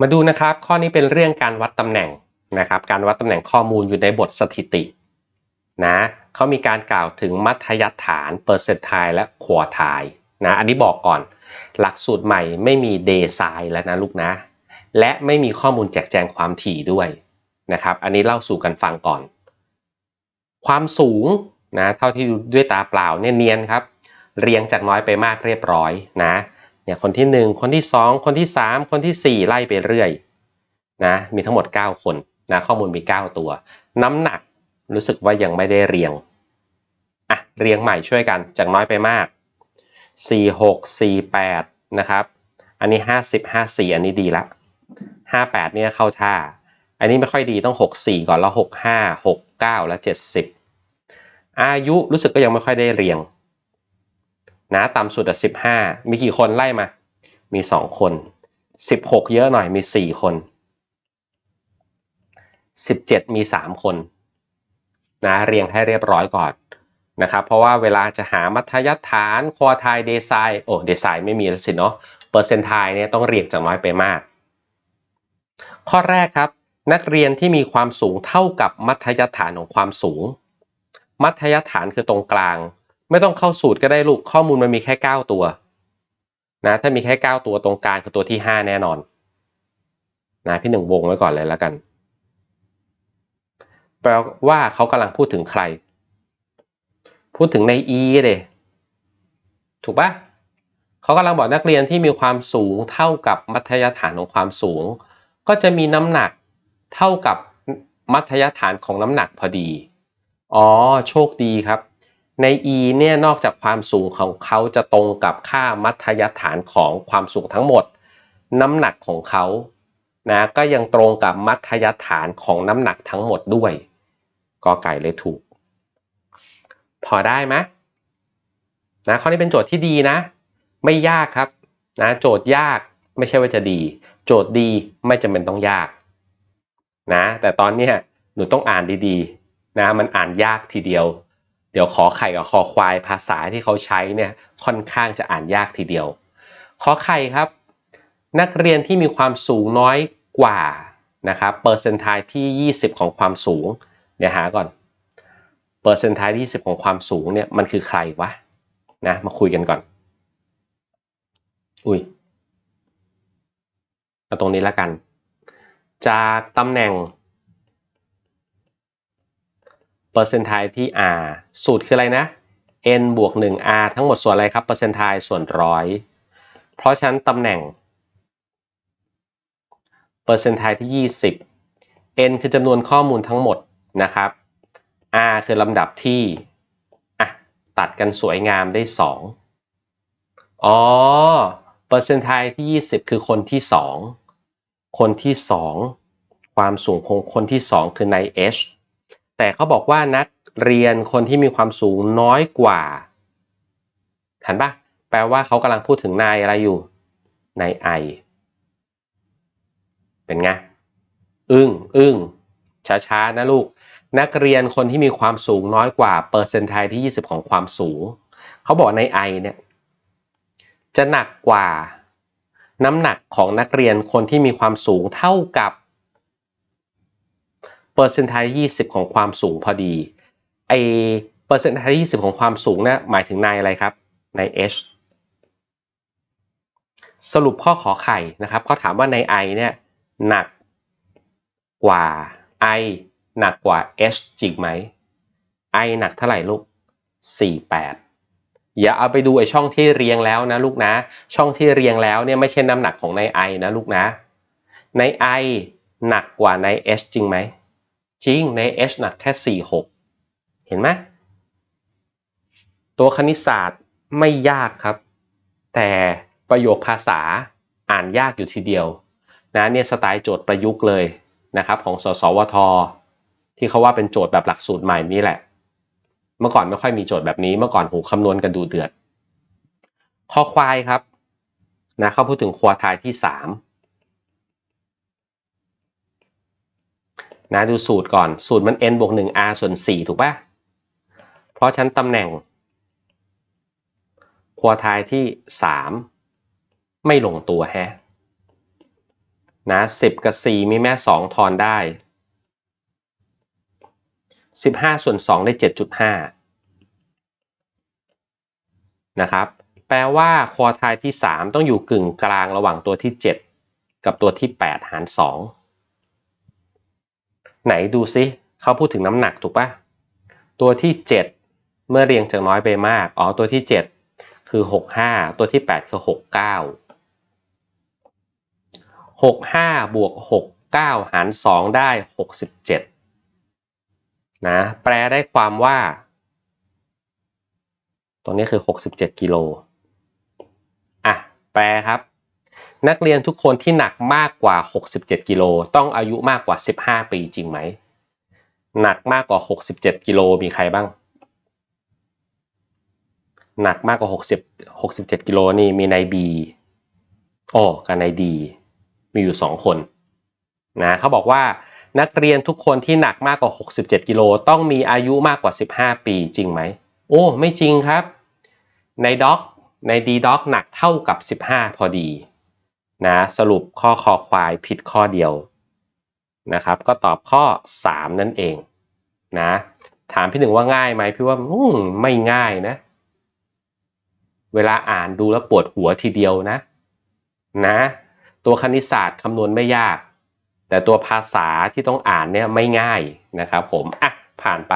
มาดูนะครับข้อนี้เป็นเรื่องการวัดตำแหน่งนะครับ การวัดตำแหน่งข้อมูลอยู่ในบทสถิตินะเขามีการกล่าวถึงมัธยฐานเปอร์เซนต์ไทและขวทายนะอันนี้บอกก่อน หลักสูตรใหม่ไม่มีเดไซน์แล้วนะลูกนะ และไม่มีข้อมูลแจกแจงความถี่ด้วยนะครับ อันนี้เล่าสู่กันฟังก่อน ความสูงนะเท่าที่ดูด้วยตาเปล่าเนี่ยเนียนครับ เรียงจากน้อยไปมากเรียบร้อยนะ เนี่ยคนที่ 1 คนที่ 2 คนที่ 3 คนทีสี่ 4 ไล่ไปเรื่อยนะมีทั้งหมด 9 คนนะข้อมูลมี 9 ตัว น้ำหนักรู้สึกว่ายังไม่ได้เรียงอะเรียงใหม่ช่วยกันจากน้อยไปมาก 4 6 4 8นะครับอันนี้ 50 54 อันนี้ดีละ 58 เนี่ยเข้าท่า อันนี้ไม่ค่อยดีต้อง 64 ก่อนแล้ว 65 69 แล้ว 70 อายุรู้สึกก็ยังไม่ค่อยได้เรียง นะต่ำสุดอะสิบห้ามีกี่คนไล่มา มีสองคนสิบหกเยอะหน่อยมีสี่คนสิบเจ็ดมีสามคนนะเรียงให้เรียบร้อยก่อนนะครับเพราะว่าเวลาจะหามัธยฐานควอไทเดซายโอ้เดซายไม่มีแล้วสิเนาะเปอร์เซนต์ไทเนี่ยต้องเรียงจากน้อยไปมาก ข้อแรกครับ นักเรียนที่มีความสูงเท่ากับมัธยฐานของความสูง มัธยฐานคือตรงกลาง ไม่ต้องเข้าสูตรก็ได้ลูกข้อมูลมันมีแค่ 9 ตัวนะถ้ามีแค่ 9 ตัวตรงกลางคือตัวที่ 5 แน่นอนนะพี่หนึ่งวงไว้ก่อนเลยแล้วกัน แปลว่าเขากำลังพูดถึงใคร พูดถึงใน e เดถูกปะเขากำลังบอกนักเรียนที่มีความสูงเท่ากับมัธยฐานของความสูง ก็จะมีน้ำหนักเท่ากับมัธยฐานของน้ำหนักพอดี อ๋อ โชคดีครับ ใน e เนี่ยนอกจากความสูงของเขาจะตรงกับค่ามัธยฐานของความสูงทั้งหมด น้ำหนักของเขานะก็ยังตรงกับมัธยฐานของน้ำหนักทั้งหมดด้วยกอไก่เลยถูก พอได้ไหมนะข้อนี้เป็นโจทย์ที่ดีนะ ไม่ยากครับนะโจทย์ยากไม่ใช่ว่าจะดี โจทย์ดีไม่จำเป็นต้องยากนะแต่ตอนนี้หนูต้องอ่านดีๆนะมันอ่านยากทีเดียว เดี๋ยวขอไข่กับคอควายภาษาที่เขาใช้เนี่ยค่อนข้างจะอ่านยากทีเดียว ขอไข่ครับ นักเรียนที่มีความสูงน้อยกว่านะครับเปอร์เซนต์ไทที่ 20 ของความสูงเดี๋ยวหาก่อนเปอร์เซนต์ไทที่20 ของความสูงเนี่ยมันคือใครวะนะมาคุยกันก่อน อุ้ยเอาตรงนี้แล้วกัน จากตำแหน่ง เปอร์เซนต์ไทที่ r สูตรคืออะไรนะ n บวก 1r ทั้งหมดส่วนอะไรครับเปอร์เซนต์ไทส่วนร้อยเพราะฉะนั้นตำแหน่งเปอร์เซนต์ไทที่ 20 n คือจำนวนข้อมูลทั้งหมดนะครับ r คือลำดับที่อะตัดกันสวยงามได้ 2 อ๋อเปอร์เซนต์ไทที่ 20 คือคนที่ 2 คนที่ 2 ความสูงของคนที่ 2 คือใน h แต่เขาบอกว่านักเรียนคนที่มีความสูงน้อยกว่าเห็นปะแปลว่าเขากำลังพูดถึงนายอะไรอยู่ นายไอ เป็นไง อึ้งอึ้งช้าๆ นะลูก นักเรียนคนที่มีความสูงน้อยกว่า เปอร์เซนต์ไทที่ 20 ของความสูง เขาบอกในไอเนี่ยจะหนักกว่า น้ำหนักของนักเรียนคนที่มีความสูงเท่ากับ เปอร์เซนต์ไทยี่สิบของความสูงพอดีไอเปอร์เซนต์ไทยี่สิบของความสูงเนี่ยหมายถึงในอะไรครับใน h สรุปข้อขอไข่นะครับเขาถามว่าใน i เนี่ยหนักกว่า i หนักกว่า h จริงไหม i หนักเท่าไหร่ลูก 48 อย่าเอาไปดูไอช่องที่เรียงแล้วนะลูกนะ ช่องที่เรียงแล้วเนี่ยไม่ใช่น้ำหนักของใน i นะลูกนะ ใน i หนักกว่าใน h จริงไหม จริงใน h หนักแค่ 46 เห็นไหมตัวคณิตศาสตร์ไม่ยากครับ แต่ประโยคภาษาอ่านยากอยู่ทีเดียวนะเนี่ยสไตล์โจทย์ประยุกต์เลยนะครับของสสวท ที่เขาว่าเป็นโจทย์แบบหลักสูตรใหม่นี่แหละ เมื่อก่อนไม่ค่อยมีโจทย์แบบนี้เมื่อก่อนหูคำนวณกันดูเดือด ข้อควายครับนะเขาพูดถึงควอทายที่ 3 นะดูสูตรก่อน สูตรมัน n บวก 1r ส่วน 4 ถูกปะเพราะฉันตำแหน่งควอทายที่ 3 ไม่ลงตัวแฮะนะสิบกับสี่มีแม่สองทอนได้สิบห้าส่วนสองได้เจ็ดจุดห้านะครับ แปลว่าควอไทายที่สามต้องอยู่กึ่งกลางระหว่างตัวที่เจ็ดกับตัวที่แปดหารสอง ไหนดูซิเขาพูดถึงน้ำหนักถูกปะตัวที่เจ็ดเมื่อเรียงจากน้อยไปมาก อ๋อ ตัวที่เจ็ดคือหกห้าตัวที่แปดคือหกเก้าหกห้าบวกหกเก้าหารสองได้หกสิบเจ็ดนะ แปลได้ความว่า ตรงนี้คือหกสิบเจ็ดกิโล อะ แปลครับ นักเรียนทุกคนที่หนักมากกว่า 67 กิโลต้องอายุมากกว่า 15 ปีจริงไหม หนักมากกว่า 67 กิโลมีใครบ้าง หนักมากกว่า 60 67 กิโลนี่มีนายบีโอ้กับนายดี มีอยู่ 2 คนนะเขาบอกว่านักเรียนทุกคนที่หนักมากกว่า 67 กิโลต้องมีอายุมากกว่า 15 ปีจริงไหม โอ้ ไม่จริงครับ ในด็อกในดีด็อกหนักเท่ากับ 15 พอดี นะสรุปข้อคอควายผิดข้อเดียวนะครับ ก็ตอบข้อ 3 นั่นเองนะถามพี่หนึ่งว่าง่ายไหมพี่ว่าไม่ง่ายนะ เวลาอ่านดูแล้วปวดหัวทีเดียวนะนะ ตัวคณิตศาสตร์คำนวณไม่ยาก แต่ตัวภาษาที่ต้องอ่านเนี่ยไม่ง่ายนะครับผมอะผ่านไป